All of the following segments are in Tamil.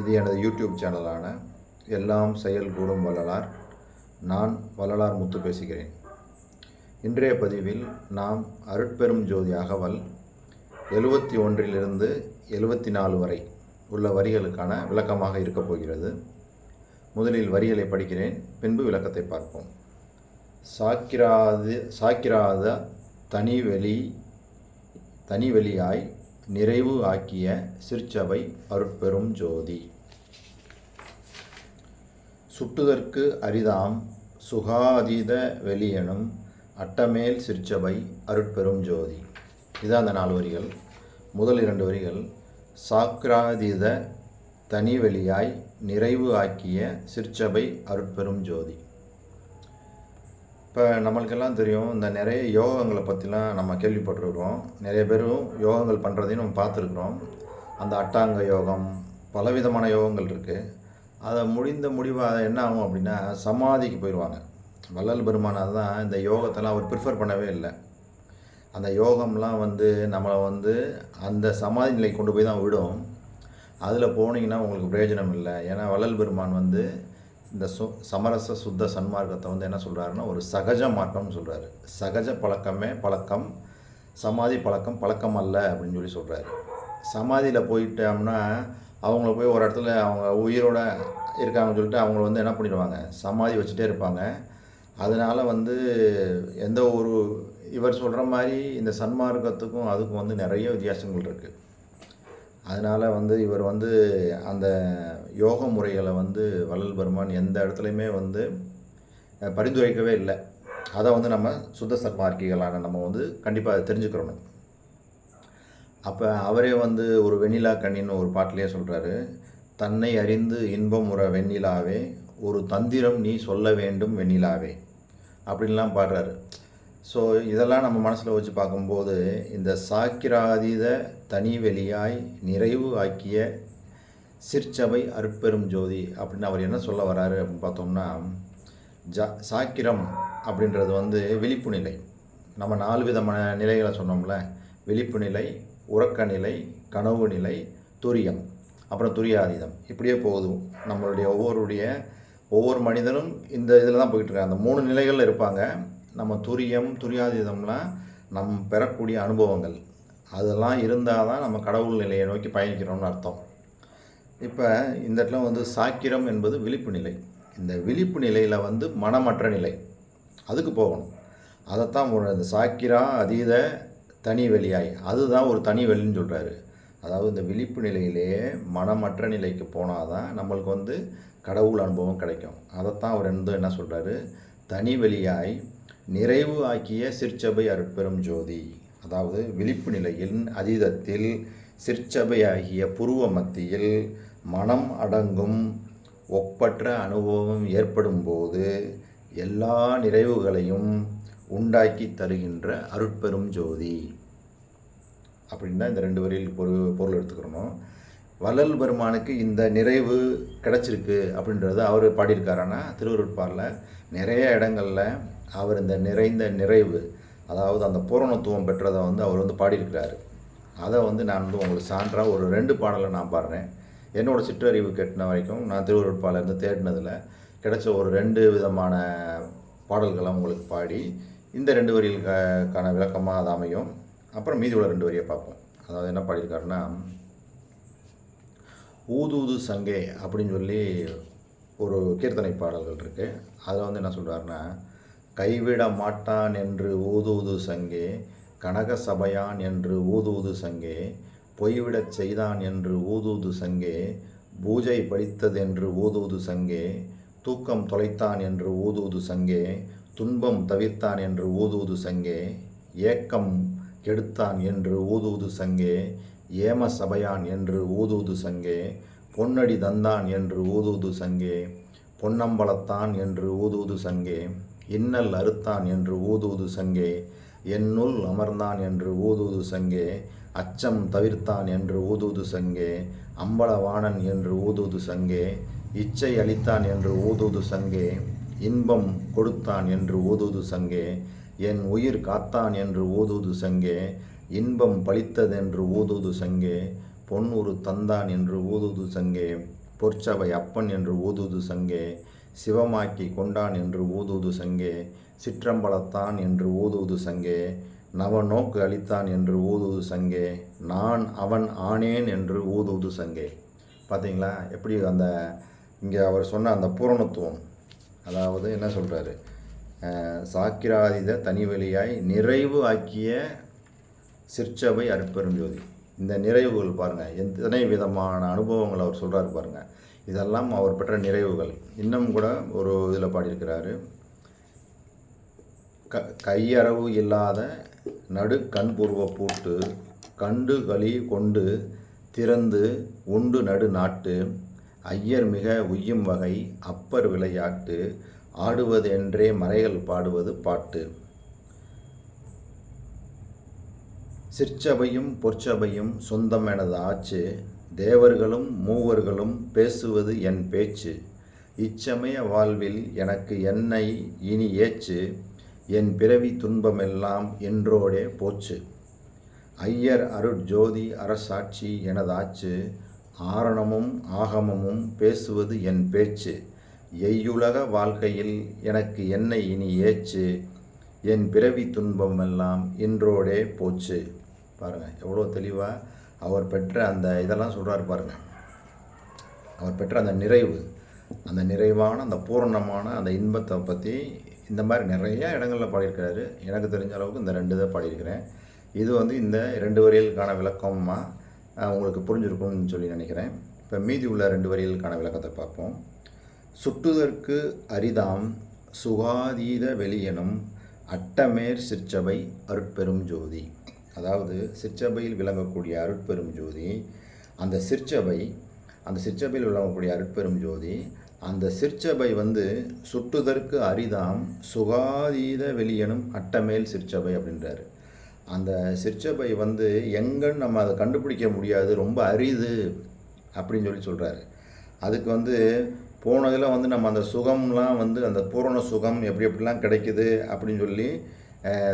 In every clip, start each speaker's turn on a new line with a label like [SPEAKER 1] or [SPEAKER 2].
[SPEAKER 1] இது எனது யூடியூப் சேனலான எல்லாம் செயல் கூடும் வள்ளலார். நான் வள்ளலார் முத்து பேசுகிறேன். இன்றைய பதிவில் நாம் அருட்பெரும் ஜோதி அகவல் எழுபத்தி ஒன்றிலிருந்து எழுபத்தி நாலு வரை உள்ள வரிகளுக்கான விளக்கமாக இருக்கப் போகிறது. முதலில் வரிகளை படிக்கிறேன் பின்பு விளக்கத்தை பார்ப்போம். சாக்கிராது சாக்கிராத தனிவெளி தனிவெளியாய் நிறைவு ஆக்கிய சிற்சபை அருட்பெரும் ஜோதி. சுட்டுதற்கு அரிதாம் சுகாதீத வெளியனும் அட்டமேல் சிற்சபை அருட்பெரும் ஜோதி. இதான் அந்த நாலு வரிகள். முதல் இரண்டு வரிகள். சாக்ராதீத தனிவெளியாய் நிறைவு ஆக்கிய சிற்சபை அருட்பெரும் ஜோதி. இப்போ நம்மளுக்கெல்லாம் தெரியும் இந்த நிறைய யோகங்களை பற்றிலாம் நம்ம கேள்விப்பட்டிருக்கிறோம். நிறைய பேரும் யோகங்கள் பண்ணுறதையும் நம்ம பார்த்துருக்குறோம். அந்த அட்டாங்க யோகம் பலவிதமான யோகங்கள் இருக்குது அதை முடிந்த முடிவாக என்ன ஆகும் அப்படின்னா சமாதிக்கு போயிடுவாங்க. வள்ளல் பெருமானார் தான் இந்த யோகத்தெல்லாம் அவர் ப்ரிஃபர் பண்ணவே இல்லை. அந்த யோகம்லாம் வந்து நம்மளை வந்து அந்த சமாதி நிலை கொண்டு போய் தான் விடும். அதில் போனீங்கன்னா உங்களுக்கு பிரயோஜனம் இல்லை. ஏன்னா வள்ளல் பெருமான் வந்து இந்த சு சமரச சுத்த சன்மார்க்கத்தை வந்து என்ன சொல்கிறாருன்னா ஒரு சகஜ மார்க்கம்னு சொல்கிறாரு சகஜ பழக்கமே பழக்கம் சமாதி பழக்கம் பழக்கம் அல்ல அப்படின்னு சொல்லி சொல்கிறாரு சமாதியில் போயிட்டோம்னா அவங்கள போய் ஒரு இடத்துல அவங்க உயிரோட இருக்காங்கன்னு சொல்லிட்டு அவங்கள வந்து என்ன பண்ணிடுவாங்க? சமாதி வச்சுட்டே இருப்பாங்க. அதனால் வந்து எந்த ஒரு இவர் சொல்கிற மாதிரி இந்த சன்மார்க்கத்துக்கும் அதுக்கும் வந்து நிறைய வித்தியாசங்கள் இருக்குது அதனால் வந்து இவர் வந்து அந்த யோக முறைகளை வந்து வள்ளல் பெருமான் எந்த இடத்துலையுமே வந்து பரிந்துரைக்கவே இல்லை. அதை வந்து நம்ம சுத்த சன்மார்க்கிகளான நம்ம வந்து கண்டிப்பாக தெரிஞ்சுக்கிறோம் தெரிஞ்சுக்கிறணும் அப்போ அவரே வந்து ஒரு வெண்ணிலா கண்ணின்னு ஒரு பாட்டிலே சொல்கிறாரு தன்னை அறிந்து இன்பம் உற வெண்ணிலாவே ஒரு தந்திரம் நீ சொல்ல வேண்டும் வெண்ணிலாவே அப்படின்லாம் பாடுறாரு. ஸோ இதெல்லாம் நம்ம மனசில் வச்சு பார்க்கும்போது இந்த சாக்கிராதீத தனி வெளியாய் நிறைவு ஆக்கிய சிற்சபை அற்பெரும் ஜோதி அப்படின்னு அவர் என்ன சொல்ல வராரு அப்படின்னு பார்த்தோம்னா ஜா சாக்கிரம் அப்படின்றது வந்து விழிப்பு நிலை நம்ம நாலு விதமான நிலைகளை சொன்னோம்ல விழிப்பு நிலை உறக்க நிலை கனவு நிலை துரியம். அப்புறம் துரியாதீதம். இப்படியே போதும். நம்மளுடைய ஒவ்வொருடைய ஒவ்வொரு மனிதனும் இந்த இதில் தான் போயிட்டு இருக்காங்க. அந்த மூணு நிலைகளில் இருப்பாங்க. நம்ம துரியம் துரியாதீதம்லாம் நம் பெறக்கூடிய அனுபவங்கள். அதெல்லாம் இருந்தால் தான் நம்ம கடவுள் நிலையை நோக்கி பயணிக்கிறோம்னு அர்த்தம். இப்போ இந்த இடத்துல வந்து சாக்கிரம் என்பது விழிப்பு நிலை. இந்த விழிப்பு நிலையில் வந்து மனமற்ற நிலை. அதுக்கு போகணும். அதைத்தான் ஒரு இந்த சாக்கிரா அதீத தனி வெளியாய். அதுதான் ஒரு தனி வெளின்னு சொல்கிறாரு அதாவது இந்த விழிப்பு நிலையிலேயே மனமற்ற நிலைக்கு போனால் தான் நம்மளுக்கு வந்து கடவுள் அனுபவம் கிடைக்கும். அதைத்தான் அவர் வந்து என்ன சொல்கிறாரு தனி வெளியாய் நிறைவு ஆக்கிய சிற்சபை அருட்பெரும் ஜோதி. அதாவது விழிப்பு நிலையின் அதீதத்தில் சிற்சபையாகிய புருவ மத்தியில் மனம் அடங்கும் ஒப்பற்ற அனுபவம் ஏற்படும் போது எல்லா நிறைவுகளையும் உண்டாக்கி தருகின்ற அருட்பெரும் ஜோதி. அப்படின்னு தான் இந்த ரெண்டு வரியில் பொருள் பொருள் எடுத்துக்கிறணும் வள்ளல் பெருமானுக்கு இந்த நிறைவு கிடச்சிருக்கு அப்படின்றத அவர் பாடியிருக்காருன்னா திருவருட்பாரில் நிறைய இடங்களில் அவர் இந்த நிறைந்த நிறைவு அதாவது அந்த பூரணத்துவம் பெற்றதை வந்து அவர் வந்து பாடியிருக்கிறாரு. அதை வந்து நான் வந்து உங்களுக்கு சான்றாக ஒரு ரெண்டு பாடலை நான் பாடுறேன். என்னோடய சிற்றறிவு கெட்டின வரைக்கும் நான் திருவருட்பாலேருந்து தேடினதில் கிடைச்ச ஒரு ரெண்டு விதமான பாடல்களை உங்களுக்கு பாடி இந்த ரெண்டு வரிகளுக்கான விளக்கமாக அது அமையும். அப்புறம் மீதி உள்ள ரெண்டு வரியை பார்ப்போம். அதாவது என்ன பாடியிருக்காருன்னா ஊது சங்கே அப்படின்னு சொல்லி ஒரு கீர்த்தனை பாடல்கள் இருக்குது அதில் வந்து என்ன சொல்கிறாருன்னா கைவிட மாட்டான் என்று ஊதூது சங்கே கனக சபையான் என்று ஊதூது சங்கே பொய்விடச் செய்தான் என்று ஊதூது சங்கே பூஜை படித்ததென்று ஊதூது சங்கே தூக்கம் தொலைத்தான் என்று ஊதூது சங்கே துன்பம் தவிர்த்தான் என்று ஊதூது சங்கே ஏக்கம் கெடுத்தான் என்று ஊதூது சங்கே ஏம சபையான் என்று ஊதூது சங்கே பொன்னடி தந்தான் என்று ஊதுவது சங்கே பொன்னம்பலத்தான் என்று ஊதுவது சங்கே இன்னல் அறுத்தான் என்று ஊதுவது சங்கே என்னுள் அமர்ந்தான் என்று ஊதுவது சங்கே அச்சம் தவிர்த்தான் என்று ஊதுவது சங்கே அம்பலவாணன் என்று ஊதுவது சங்கே இச்சை அளித்தான் என்று ஊதுவது சங்கே இன்பம் கொடுத்தான் என்று ஓதுது சங்கே என் உயிர் காத்தான் என்று ஓதுது சங்கே இன்பம் பழித்ததென்று ஊதுவது சங்கே பொன்னுரு தந்தான் என்று ஓதுது சங்கே பொற்சபை அப்பன் என்று ஓதுது சங்கே சிவமாக்கி கொண்டான் என்று ஓதுது சங்கே சிற்றம்பலத்தான் என்று ஊதுவது சங்கே நவநோக்கு அளித்தான் என்று ஊதுவது சங்கே நான் அவன் ஆனேன் என்று ஊதுவது சங்கே. பார்த்தீங்களா எப்படி அந்த இங்கே அவர் சொன்ன அந்த பூரணத்துவம். அதாவது என்ன சொல்கிறாரு சாக்கிராதித தனிவெளியாய் நிறைவு ஆக்கிய சிற்சபை அருட்பெருஞ்சோதி இந்த நிறைவுகள் பாருங்கள் எத்தனை விதமான அனுபவங்கள் அவர் சொல்கிறாரு பாருங்கள் இதெல்லாம் அவர் பெற்ற நிறைவுகள். இன்னும் கூட ஒரு இதில் பாடியிருக்கிறாரு. க கையறவு இல்லாத நடு கண்பூர்வ பூட்டு கண்டு களி கொண்டு திறந்து உண்டு நடு நாட்டு ஐயர் மிக உய்யும் வகை அப்பர் விளையாட்டு ஆடுவது என்றே மறைகள் பாடுவது பாட்டு. சிற்சபையும் பொற்சபையும் சொந்தம் எனது ஆச்சு. தேவர்களும் மூவர்களும் பேசுவது என் பேச்சு. இச்சமய வாழ்வில் எனக்கு என்னை இனி ஏச்சு. என் பிறவி துன்பமெல்லாம் என்றோடே போச்சு. ஐயர் அருட்ஜோதி அரசாட்சி எனதாச்சு. ஆரணமும் ஆகமமும் பேசுவது என் பேச்சு. எய்யுலக வாழ்க்கையில் எனக்கு என்னை இனி ஏச்சு. என் பிறவி துன்பமெல்லாம் இன்றோடே போச்சு. பாருங்கள் எவ்வளோ தெளிவாக அவர் பெற்ற அந்த இதெல்லாம் சொல்கிறார் பாருங்கள் அவர் பெற்ற அந்த நிறைவு அந்த நிறைவான அந்த பூரணமான அந்த இன்பத்தை பற்றி இந்த மாதிரி நிறைய இடங்களில் பாடியிருக்கிறாரு. எனக்கு தெரிஞ்ச அளவுக்கு இந்த ரெண்டு இதை பாடியிருக்கிறேன். இது வந்து இந்த ரெண்டு வரிகளுக்கான விளக்கமாக உங்களுக்கு புரிஞ்சிருக்கும்னு சொல்லி நினைக்கிறேன். இப்போ மீதி உள்ள ரெண்டு வரிகளுக்கான விளக்கத்தை பார்ப்போம். சுட்டுதற்கு அரிதாம் சுகாதீத வெளியனும் அட்டமேர் சிற்சபை அருட்பெரும் ஜோதி. அதாவது சிற்சபையில் விளங்கக்கூடிய அருட்பெரும் ஜோதி அந்த சிற்சபை அந்த சிற்சபையில் விளங்கக்கூடிய அருட்பெரும் ஜோதி அந்த சிற்சபை வந்து சுட்டுதற்கு அரிதாம் சுகாதீத வெளியனும் அட்டமேல் சிற்சபை அப்படின்றாரு. அந்த சிற்சபை வந்து எங்கன்னு நம்ம அதை கண்டுபிடிக்க முடியாது ரொம்ப அரிது அப்படின்னு சொல்லி சொல்கிறாரு அதுக்கு வந்து போனதில் வந்து நம்ம அந்த சுகம்லாம் வந்து அந்த பூரண சுகம் எப்படி எப்படிலாம் கிடைக்குது அப்படின்னு சொல்லி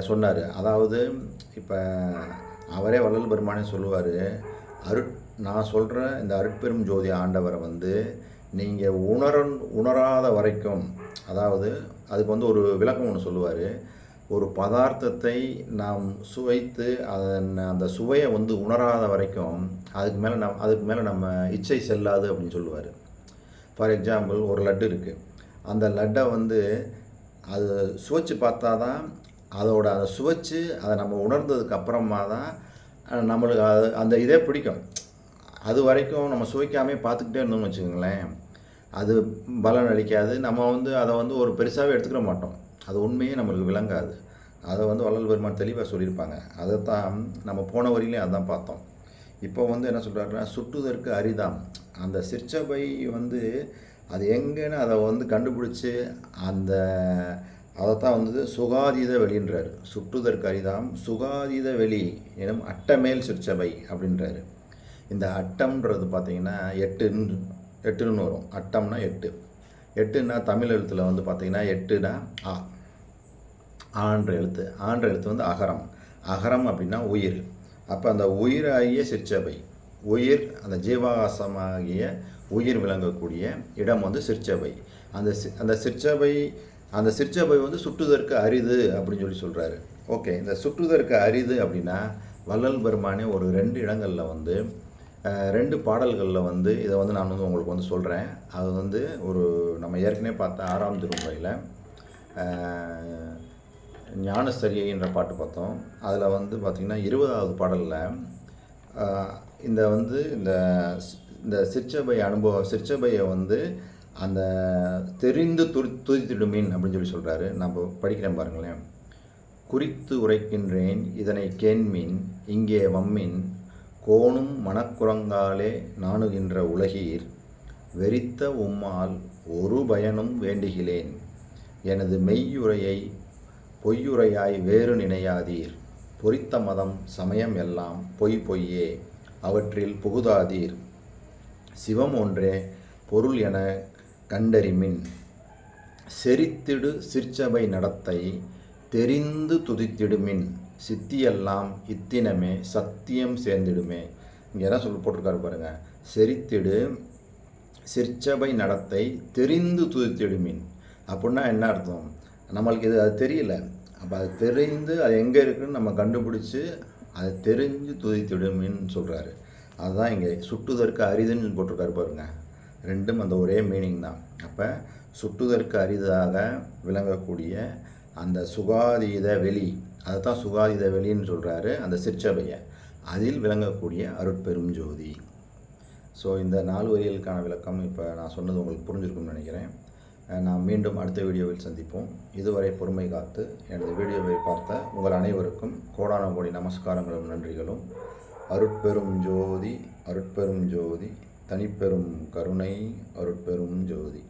[SPEAKER 1] சொன்னார். அதாவது இப்போ அவரே வள்ளல் பெருமானே சொல்லுவார் அருட் நான் சொல்கிற இந்த அருட்பெரும் ஜோதி ஆண்டவரை வந்து நீங்கள் உணர உணராத வரைக்கும் அதாவது அதுக்கு வந்து ஒரு விளக்கம் ஒன்று சொல்லுவார். ஒரு பதார்த்தத்தை நாம் சுவைத்து அதன் அந்த சுவையை வந்து உணராத வரைக்கும் அதுக்கு மேலே நம் அதுக்கு மேலே நம்ம இச்சை செல்லாது அப்படின்னு சொல்லுவார். ஃபார் எக்ஸாம்பிள் ஒரு லட்டு இருக்குது அந்த லட்டை வந்து அது சுவைச்சு பார்த்தா தான் அதோட அதை சுவைச்சு அதை நம்ம உணர்ந்ததுக்கு அப்புறமா தான் நம்மளுக்கு அது அந்த இதே பிடிக்கும். அது வரைக்கும் நம்ம சுவைக்காமே பார்த்துக்கிட்டே இருந்தோம்னு வச்சுக்கோங்களேன். அது பலன் அளிக்காது நம்ம வந்து அதை வந்து ஒரு பெருசாகவே எடுத்துக்கிற மாட்டோம். அது உண்மையே நம்மளுக்கு விளங்காது. அதை வந்து வள்ளல் பெருமான் தெளிவாக சொல்லியிருப்பாங்க. அதை தான் நம்ம போன வரையிலையும் அதான் பார்த்தோம். இப்போ வந்து என்ன சொல்கிறாருன்னா சுட்டுதற்கு அரிதாம். அந்த சிற்சபை வந்து அது எங்கேன்னு அதை வந்து கண்டுபிடிச்சி அந்த அதைத்தான் வந்து சுகாதீத வெளின்றார். சுட்டுதற்கு அரிதாம் சுகாதீத வெளி எனும் அட்டமேல் சிற்சபை அப்படின்றாரு. இந்த அட்டம்ன்றது பார்த்திங்கன்னா எட்டுன்னு எட்டுன்னு வரும். அட்டம்னா எட்டு. எட்டுன்னா தமிழ் எழுத்தில் வந்து பார்த்திங்கன்னா எட்டுனா ஆ ஆன்ற எழுத்து. ஆன்ற எழுத்து வந்து அகரம். அகரம் அப்படின்னா உயிர். அப்போ அந்த உயிராகிய சிற்சபை. உயிர் அந்த ஜீவாகாசமாகிய உயிர் விளங்கக்கூடிய இடம் வந்து சிற்சபை. அந்த சி அந்த சிற்சபை அந்த சிற்சபை வந்து சுற்றுதற்கு அரிது அப்படின்னு சொல்லி சொல்கிறாரு ஓகே இந்த சுற்றுதற்கு அரிது அப்படின்னா வள்ளல் பெருமானே ஒரு ரெண்டு இடங்களில் வந்து ரெண்டு பாடல்களில் வந்து இதை வந்து நான் வந்து உங்களுக்கு வந்து சொல்கிறேன் அது வந்து ஒரு நம்ம ஏற்கனவே பார்த்த ஆறாம் திருமுறையில் ஞானசரியை என்ற பாட்டு பார்த்தோம். அதில் வந்து பார்த்திங்கன்னா இருபதாவது பாடலில் இந்த வந்து இந்த இந்த சிற்சபை அனுபவம் சிற்சபையை வந்து அந்த தெரிந்து துரி துதித்திடுமீன் அப்படின்னு சொல்லி சொல்கிறாரு நம்ம படிக்கிறேன் பாருங்களேன். குறித்து உரைக்கின்றேன் இதனை கேண்மின் இங்கே வம்மின் கோணும் மனக்குரங்காலே நாணுகின்ற உலகீர் வெறித்த உம்மால் ஒரு பயனும் வேண்டுகிலேன் எனது மெய்யுரையை பொய்யுரையாய் வேறு நினையாதீர். பொறித்த மதம் சமயம் எல்லாம் பொய் பொய்யே அவற்றில் புகுதாதீர். சிவம் ஒன்றே பொருள் என கண்டறிமின். செரித்திடு சிற்சபை நடத்தை தெரிந்து துதித்திடுமின். சித்தியெல்லாம் இத்தினமே சத்தியம் சேர்ந்திடுமே இங்கே என்ன சொல்லி போட்டிருக்காரு பாருங்க. செரித்திடு சிற்சபை நடத்தை தெரிந்து துதித்திடுமின். அப்படின்னா என்ன அர்த்தம்? நம்மளுக்கு இது அது தெரியல. அப்போ அது தெரிந்து அது எங்கே இருக்குன்னு நம்ம கண்டுபிடிச்சி அதை தெரிஞ்சு துதித்திடுமின்னு சொல்கிறாரு அதுதான் இங்கே சுட்டுதற்கு அரிதுன்னு போட்டிருக்காரு பாருங்க. ரெண்டும் அந்த ஒரே மீனிங் தான். அப்போ சுட்டுதற்கு அரிதாக விளங்கக்கூடிய அந்த சுகாதீத வெளி அதை தான் சுகாதீத வெளின்னு சொல்கிறாரு அந்த சிற்சபையை. அதில் விளங்கக்கூடிய அருட்பெரும் ஜோதி. ஸோ இந்த நாலு வரிகளுக்கான விளக்கம் இப்போ நான் சொன்னது உங்களுக்கு புரிஞ்சிருக்கும்னு நினைக்கிறேன். நாம் மீண்டும் அடுத்த வீடியோவில் சந்திப்போம். இதுவரை பொறுமை காத்து எனது வீடியோவை பார்த்த உங்கள் அனைவருக்கும் கோடான கோடி நமஸ்காரங்களும் நன்றிகளும். அருட்பெரும் ஜோதி அருட்பெரும் ஜோதி தனிப்பெரும் கருணை அருட்பெரும் ஜோதி.